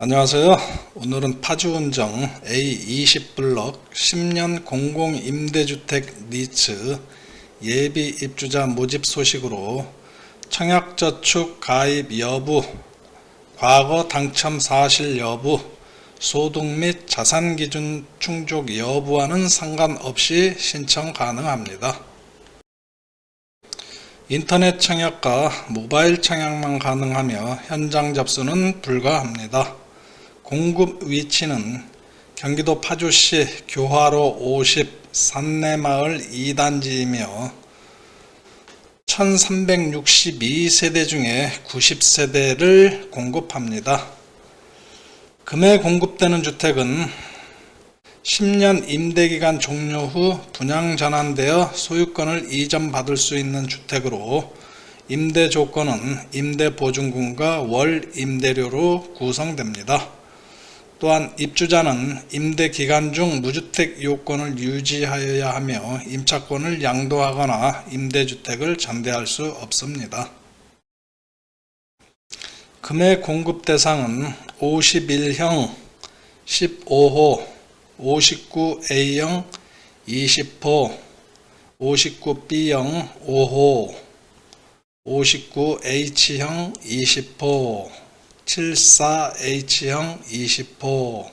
안녕하세요. 오늘은 파주운정 A20블럭 10년 공공임대주택 니츠 예비 입주자 모집 소식으로 청약저축 가입 여부, 과거 당첨 사실 여부, 소득 및 자산 기준 충족 여부와는 상관없이 신청 가능합니다. 인터넷 청약과 모바일 청약만 가능하며 현장 접수는 불가합니다. 공급 위치는 경기도 파주시 교화로 50 산내마을 2단지이며 1362세대 중에 90세대를 공급합니다. 금해 공급되는 주택은 10년 임대기간 종료 후 분양 전환되어 소유권을 이전받을 수 있는 주택으로 임대 조건은 임대 보증금과 월 임대료로 구성됩니다. 또한 입주자는 임대 기간 중 무주택 요건을 유지하여야 하며 임차권을 양도하거나 임대주택을 전대할 수 없습니다. 금해 공급 대상은 51형 15호 59A형 20호 59B형 5호 59H형 20호 74H형 20호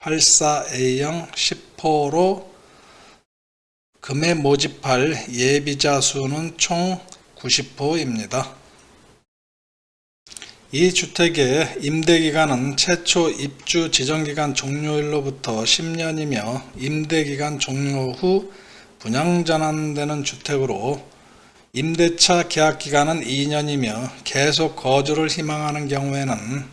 84A형 10호로 금해 모집할 예비자 수는 총 90호입니다. 이 주택의 임대기간은 최초 입주 지정기간 종료일로부터 10년이며 임대기간 종료 후 분양전환되는 주택으로 임대차 계약 기간은 2년이며 계속 거주를 희망하는 경우에는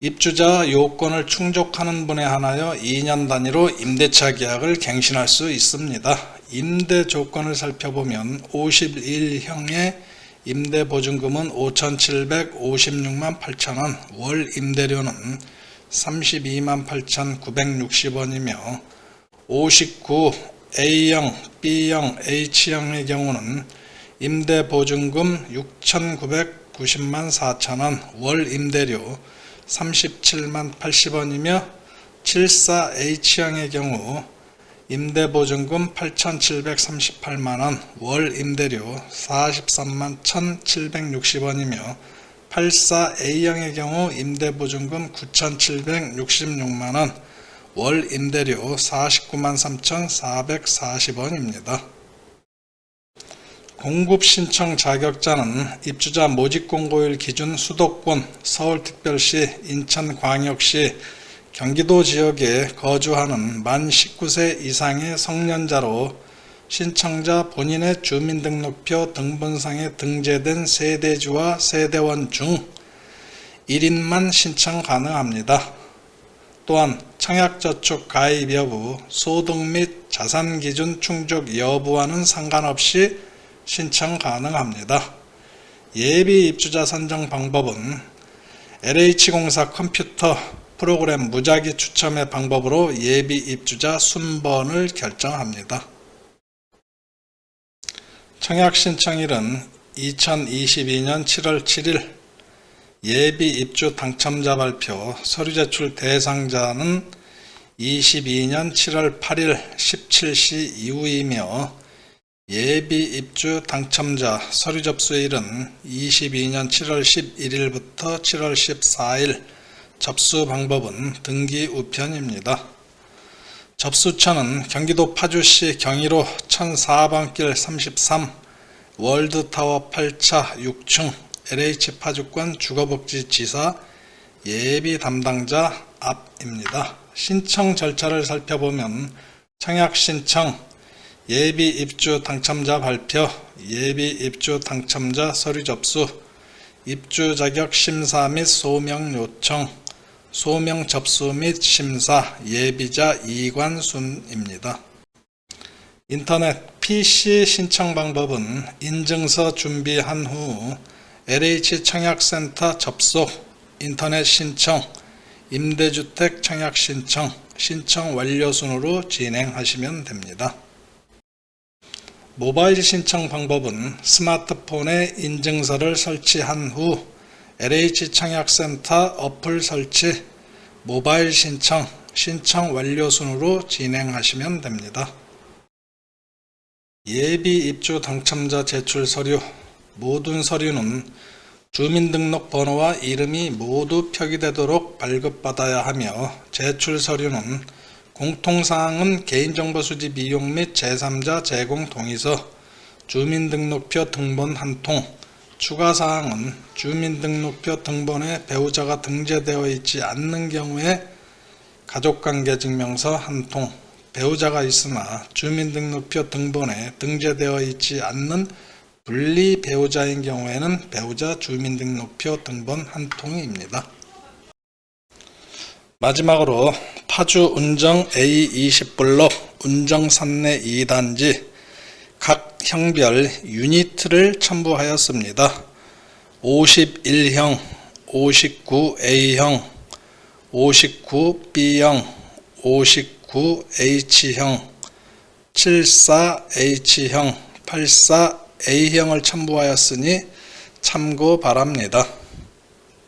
입주자 요건을 충족하는 분에 한하여 2년 단위로 임대차 계약을 갱신할 수 있습니다. 임대 조건을 살펴보면 51형의 임대 보증금은 5,756만 8천원, 월 임대료는 32만 8,960원이며 59 A형, B형, H형의 경우는 임대 보증금 6,990만 4천원, 월 임대료 37만 80원이며 74 H형의 경우 임대보증금 8,738만원, 월 임대료 43만 1,760원이며 84A형의 경우 임대보증금 9,766만원, 월 임대료 49만 3,440원입니다. 공급 신청 자격자는 입주자 모집 공고일 기준 수도권, 서울특별시, 인천광역시, 경기도 지역에 거주하는 만 19세 이상의 성년자로 신청자 본인의 주민등록표 등본상에 등재된 세대주와 세대원 중 1인만 신청 가능합니다. 또한 청약저축 가입 여부, 소득 및 자산 기준 충족 여부와는 상관없이 신청 가능합니다. 예비 입주자 선정 방법은 LH공사 컴퓨터 프로그램 무작위 추첨의 방법으로 예비 입주자 순번을 결정합니다. 청약 신청일은 2022년 7월 7일 예비 입주 당첨자 발표 서류 제출 대상자는 22년 7월 8일 17시 이후이며 예비 입주 당첨자 서류 접수일은 22년 7월 11일부터 7월 14일 접수 방법은 등기 우편입니다. 접수처는 경기도 파주시 경의로 1004번길 33 월드타워 8차 6층 LH 파주권 주거복지지사 예비 담당자 앞입니다. 신청 절차를 살펴보면 청약 신청, 예비 입주 당첨자 발표, 예비 입주 당첨자 서류 접수, 입주 자격 심사 및 소명 요청, 소명 접수 및 심사, 예비자 이관 순입니다. 인터넷 PC 신청 방법은 인증서 준비한 후 LH 청약센터 접속, 인터넷 신청, 임대주택 청약 신청, 신청 완료 순으로 진행하시면 됩니다. 모바일 신청 방법은 스마트폰에 인증서를 설치한 후 LH청약센터 어플 설치, 모바일 신청, 신청 완료 순으로 진행하시면 됩니다. 예비 입주 당첨자 제출 서류 모든 서류는 주민등록번호와 이름이 모두 표기되도록 발급받아야 하며 제출 서류는 공통사항은 개인정보 수집 이용 및 제3자 제공 동의서, 주민등록표 등본 한 통, 추가사항은 주민등록표 등본에 배우자가 등재되어 있지 않는 경우에 가족관계증명서 한 통, 배우자가 있으나 주민등록표 등본에 등재되어 있지 않는 분리 배우자인 경우에는 배우자 주민등록표 등본 한 통입니다. 마지막으로 파주 운정 A20블록 운정 산내 2단지 각 형별 유니트를 첨부하였습니다. 51형, 59A형, 59B형, 59H형, 74H형, 84A형을 첨부하였으니 참고 바랍니다.